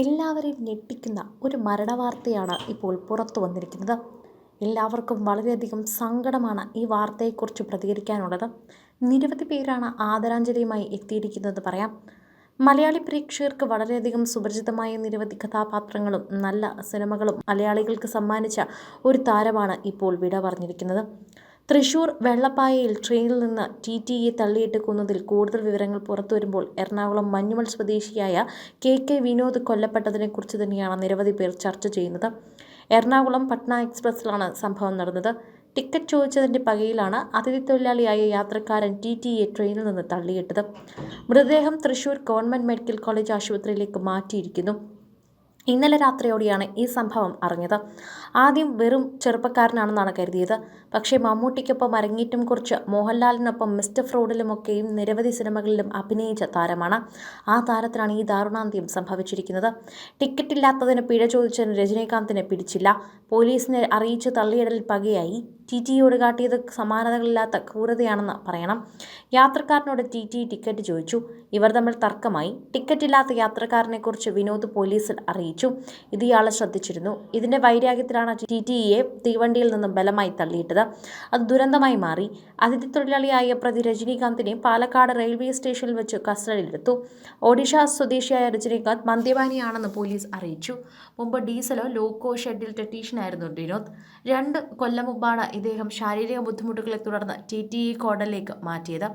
എല്ലാവരെയും ഞെട്ടിക്കുന്ന ഒരു മരണവാർത്തയാണ് ഇപ്പോൾ പുറത്തു വന്നിരിക്കുന്നത്. എല്ലാവർക്കും വളരെയധികം സങ്കടമാണ് ഈ വാർത്തയെക്കുറിച്ച് പ്രതികരിക്കാനുള്ളത്. നിരവധി പേരാണ് ആദരാഞ്ജലിയുമായി എത്തിയിരിക്കുന്നത് പറയാം. മലയാളി പ്രേക്ഷകർക്ക് വളരെയധികം സുപരിചിതമായ നിരവധി കഥാപാത്രങ്ങളും നല്ല സിനിമകളും മലയാളികൾക്ക് സമ്മാനിച്ച ഒരു താരമാണ് ഇപ്പോൾ വിട പറഞ്ഞിരിക്കുന്നത്. തൃശൂർ വെള്ളപ്പായയിൽ ട്രെയിനിൽ നിന്ന് ടി ടിയെ തള്ളിയിട്ട് കൊന്നതിൽ കൂടുതൽ വിവരങ്ങൾ പുറത്തുവരുമ്പോൾ എറണാകുളം മഞ്ഞുമൽ സ്വദേശിയായ കെ കെ വിനോദ് കൊല്ലപ്പെട്ടതിനെക്കുറിച്ച് തന്നെയാണ് നിരവധി പേർ ചർച്ച ചെയ്യുന്നത്. എറണാകുളം പട്ന എക്സ്പ്രസ്സിലാണ് സംഭവം നടന്നത്. ടിക്കറ്റ് ചോദിച്ചതിന്റെ പകയിലാണ് അതിഥി തൊഴിലാളിയായ യാത്രക്കാരൻ ടി ടിയെ ട്രെയിനിൽ നിന്ന് തള്ളിയിട്ടത്. മൃതദേഹം തൃശൂർ ഗവൺമെന്റ് മെഡിക്കൽ കോളേജ് ആശുപത്രിയിലേക്ക് മാറ്റിയിരിക്കുന്നു. ഇന്നലെ രാത്രിയോടെയാണ് ഈ സംഭവം അറിഞ്ഞത്. ആദ്യം വെറും ചെറുപ്പക്കാരനാണെന്നാണ് കരുതിയത്. പക്ഷേ മമ്മൂട്ടിക്കൊപ്പം അരങ്ങേറ്റം കുറിച്ച് മോഹൻലാലിനൊപ്പം മിസ്റ്റർ ഫ്രോഡിലുമൊക്കെയും നിരവധി സിനിമകളിലും അഭിനയിച്ച താരമാണ്. ആ താരത്തിനാണ് ഈ ദാരുണാന്ത്യം സംഭവിച്ചിരിക്കുന്നത്. ടിക്കറ്റ് ഇല്ലാത്തതിന് പിഴ ചോദിച്ചതിന് രജനീകാന്തിനെ പിടിച്ചില്ല. പോലീസിനെ അറിയിച്ച് തള്ളിയിടൽ പകയായി. ടി ടിയോട് കാട്ടിയത് സമാനതകളില്ലാത്ത ക്രൂരതയാണെന്ന് പറയണം. യാത്രക്കാരനോട് ടി ടി ടിക്കറ്റ് ചോദിച്ചു. ഇവർ തമ്മിൽ തർക്കമായി. ടിക്കറ്റ് ഇല്ലാത്ത യാത്രക്കാരനെക്കുറിച്ച് വിനോദ് പോലീസിൽ അറിയിച്ചു. ഇത് ഇയാളെ ശ്രദ്ധിച്ചിരുന്നു. ഇതിന്റെ വൈരാഗ്യത്തിലാണ് ടി ടിയെ തീവണ്ടിയിൽ നിന്നും ബലമായി തള്ളിയിട്ടത്. അത് ദുരന്തമായി മാറി. അതിഥി തൊഴിലാളിയായ പ്രതി രജനീകാന്തിനെ പാലക്കാട് റെയിൽവേ സ്റ്റേഷനിൽ വെച്ച് കസ്റ്റഡിയിലെടുത്തു. ഒഡീഷ സ്വദേശിയായ രജനീകാന്ത് മദ്യപാനിയാണെന്ന് പോലീസ് അറിയിച്ചു. മുമ്പ് ഡീസലോ ലോക്കോ ഷെഡിൽ ടെക്നീഷ്യനായിരുന്നു വിനോദ്. രണ്ട് കൊല്ലം മുമ്പാണ് ഇദ്ദേഹം ശാരീരിക ബുദ്ധിമുട്ടുകളെ തുടർന്ന് ടി ടി ഇ കോഡലിലേക്ക് മാറ്റിയത്.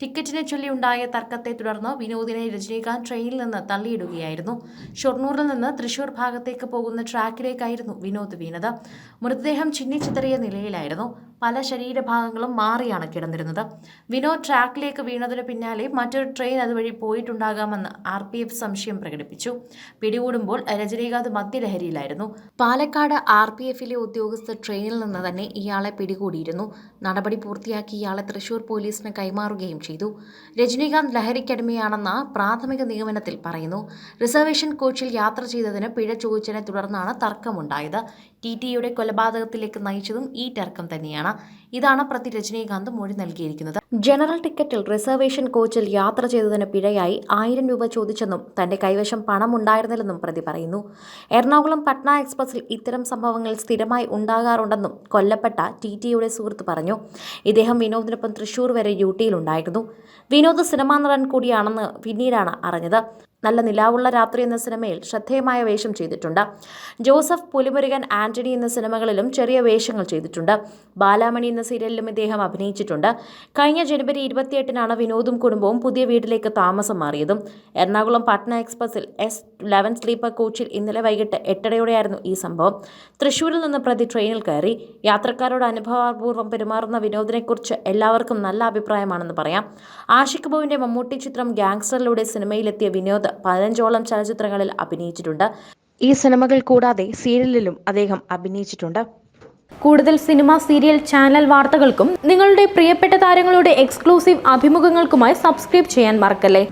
ടിക്കറ്റിനെ ചൊല്ലി ഉണ്ടായ തർക്കത്തെ തുടർന്ന് വിനോദിനെ രജനീകാന്ത് ട്രെയിനിൽ നിന്ന് തള്ളിയിടുകയായിരുന്നു. ഷൊർണൂറിൽ നിന്ന് തൃശൂർ ഭാഗത്തേക്ക് പോകുന്ന ട്രാക്കിലേക്കായിരുന്നു വിനോദ് വീണത്. മൃതദേഹം ചിന്നിച്ചിതറിയ നിലയിലായിരുന്നു. പല ശരീരഭാഗങ്ങളും മാറിയാണ് കിടന്നിരുന്നത്. വിനോദ് ട്രാക്കിലേക്ക് വീണതിന് പിന്നാലെ മറ്റൊരു ട്രെയിൻ അതുവഴി പോയിട്ടുണ്ടാകാമെന്ന് ആർ പി എഫ് സംശയം പ്രകടിപ്പിച്ചു. പിടികൂടുമ്പോൾ രജനീകാന്ത് മദ്യലഹരിയിലായിരുന്നു. പാലക്കാട് ആർ പി എഫിലെ ഉദ്യോഗസ്ഥർ ട്രെയിനിൽ നിന്ന് തന്നെ ഇയാളെ പിടികൂടിയിരുന്നു. നടപടി പൂർത്തിയാക്കി ഇയാളെ തൃശൂർ പോലീസിന് കൈമാറുകയും ചെയ്തു. രജനീകാന്ത് ലഹരിക്കടിമയാണെന്ന പ്രാഥമിക നിഗമനത്തിൽ പറയുന്നു. റിസർവേഷൻ കോച്ചിൽ യാത്ര ചെയ്തതിന് പിഴ ചോദിച്ചതിനെ തുടർന്നാണ് തർക്കമുണ്ടായത്. ടി ടിയുടെ കൊലപാതകത്തിലേക്ക് നയിച്ചതും ഈ തർക്കം തന്നെയാണ്. ഇതാണ് പ്രതി രജനീകാന്ത് മൊഴി നൽകിയിരിക്കുന്നത്. ജനറൽ ടിക്കറ്റിൽ റിസർവേഷൻ കോച്ചിൽ യാത്ര ചെയ്തതിന് പിഴയായി ആയിരം രൂപ ചോദിച്ചെന്നും തന്റെ കൈവശം പണം ഉണ്ടായിരുന്നില്ലെന്നും പ്രതി പറയുന്നു. എറണാകുളം പട്ന എക്സ്പ്രസിൽ ഇത്തരം സംഭവങ്ങൾ സ്ഥിരമായി ഉണ്ടാകാറുണ്ടെന്നും കൊല്ലപ്പെട്ട ടി ടിയുടെ സുഹൃത്ത് പറഞ്ഞു. ഇദ്ദേഹം വിനോദിനൊപ്പം തൃശൂർ വരെ ഡ്യൂട്ടിയിലുണ്ടായിരുന്നു വിനോദ് സിനിമാ നടൻ കൂടിയാണെന്ന് പിന്നീടാണ് അറിഞ്ഞത്. നല്ല നിലാവുള്ള രാത്രി എന്ന സിനിമയിൽ ശ്രദ്ധേയമായ വേഷം ചെയ്തിട്ടുണ്ട്. ജോസഫ് പുലിമുരുകൻ ആന്റണി എന്ന സിനിമകളിലും ചെറിയ വേഷങ്ങൾ ചെയ്തിട്ടുണ്ട്. ബാലാമണി എന്ന സീരിയലിലും ഇദ്ദേഹം അഭിനയിച്ചിട്ടുണ്ട്. കഴിഞ്ഞ ജനുവരി ഇരുപത്തിയെട്ടിനാണ് വിനോദും കുടുംബവും പുതിയ വീട്ടിലേക്ക് താമസം മാറിയതും. എറണാകുളം പട്ന എക്സ്പ്രസിൽ എസ് ലെവൻ സ്ലീപ്പർ കോച്ചിൽ ഇന്നലെ വൈകിട്ട് എട്ടരയോടെയായിരുന്നു ഈ സംഭവം. തൃശൂരിൽ നിന്ന് പ്രതി ട്രെയിനിൽ കയറി. യാത്രക്കാരോട് അനുഭവപൂർവം പെരുമാറുന്ന വിനോദിനെക്കുറിച്ച് എല്ലാവർക്കും നല്ല അഭിപ്രായമാണെന്ന് പറയാം. ആഷിഖ് ബോവിന്റെ മമ്മൂട്ടി ചിത്രം ഗാങ്സ്റ്ററിലൂടെ സിനിമയിലെത്തിയ വിനോദ് പതിനഞ്ചോളം ചലച്ചിത്രങ്ങളിൽ അഭിനയിച്ചിട്ടുണ്ട്. ഈ സിനിമകൾ കൂടാതെ സീരിയലിലും അദ്ദേഹം അഭിനയിച്ചിട്ടുണ്ട്. കൂടുതൽ സിനിമ സീരിയൽ ചാനൽ വാർത്തകൾക്കും നിങ്ങളുടെ പ്രിയപ്പെട്ട താരങ്ങളുടെ എക്സ്ക്ലൂസീവ് അഭിമുഖങ്ങൾക്കുമായി സബ്സ്ക്രൈബ് ചെയ്യാൻ മറക്കല്ലേ?